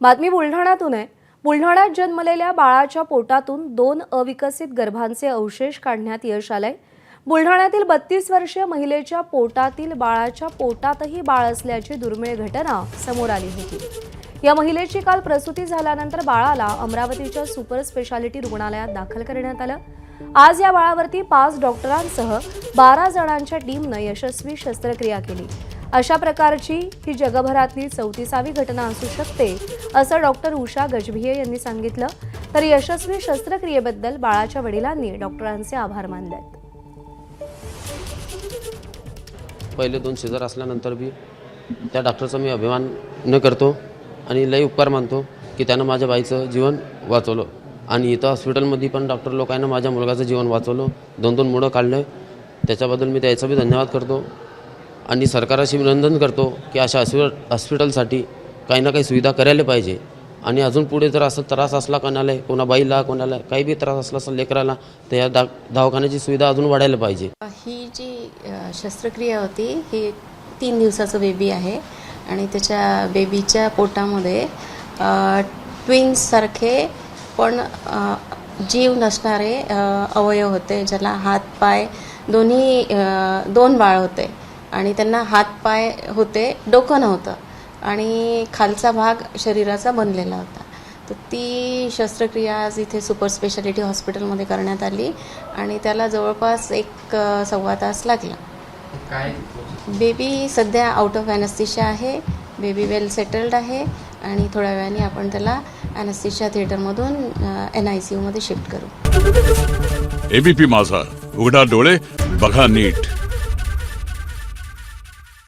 बातमी बुलढाण्यातून आहे. बुलढाण्यात जन्मलेल्या बाळाच्या पोटातून दोन अविकसित गर्भांचे अवशेष काढण्यात यश आलंय. बुलढाण्यातील बत्तीस वर्षीय महिलेच्या पोटातील बाळाच्या पोटातही बाळ असल्याची दुर्मिळ घटना समोर आली होती. या महिलेची काल प्रसूती झाल्यानंतर बाळाला अमरावतीच्या सुपर स्पेशालिटी रुग्णालयात दाखल करण्यात आलं. आज या बाळावरती पाच डॉक्टरांसह बारा जणांच्या टीमनं यशस्वी शस्त्रक्रिया केली. अशा प्रकारची ही जगभरातली चौतीसावी घटना असू शकते असं डॉक्टर उषा गजभिये यांनी सांगितलं. तर यशस्वी शस्त्रक्रियेबद्दल बाळाच्या वडिलांनी डॉक्टरांचे आभार मानले. आहेत पहिले दोन शेजार असल्यानंतर बी त्या डॉक्टरचा मी अभिमान न करतो आणि लई उपकार मानतो की त्यानं माझ्या बाईचं जीवन वाचवलं. आणि इथं हॉस्पिटलमध्ये पण डॉक्टर लोकांना माझ्या मुलगाचं जीवन वाचवलं. दोन दोन मुलं काढलं. त्याच्याबद्दल मी त्याचा बी धन्यवाद करतो. आणि सरकाराशी विनंदन करतो की अशा हॉस्पिटल हॉस्पिटलसाठी काही ना काही सुविधा करायला पाहिजे. आणि अजून पुढे जर असं त्रास असला कोणाला कोणा बाईला कोणाला काही बी त्रास असला असं लेकराला तर या दा दवाखान्याची सुविधा अजून वाढायला पाहिजे. ही जी शस्त्रक्रिया होती ही तीन दिवसाचं बेबी आहे. आणि त्याच्या बेबीच्या पोटामध्ये ट्विन्ससारखे पण जीव नसणारे अवयव होते ज्याला हात पाय दोन्ही दोन बाळ होते. आणि त्यांना हात पाय होते डोकं नव्हतं. आणि खालचा भाग शरीराचा बनलेला होता. तर ती शस्त्रक्रिया आज इथे सुपर स्पेशालिटी हॉस्पिटलमध्ये करण्यात आली आणि त्याला जवळपास एक सव्वा तास लागला. काय? बेबी सध्या आउट ऑफ ॲनस्थिशा आहे बेबी वेल सेटल्ड आहे आणि थोड्या वेळाने आपण त्याला ॲनस्थिशा थिएटरमधून एन आय सी यूमध्ये शिफ्ट करू. एबीपी माझा. उघडा डोळे बघा नीट.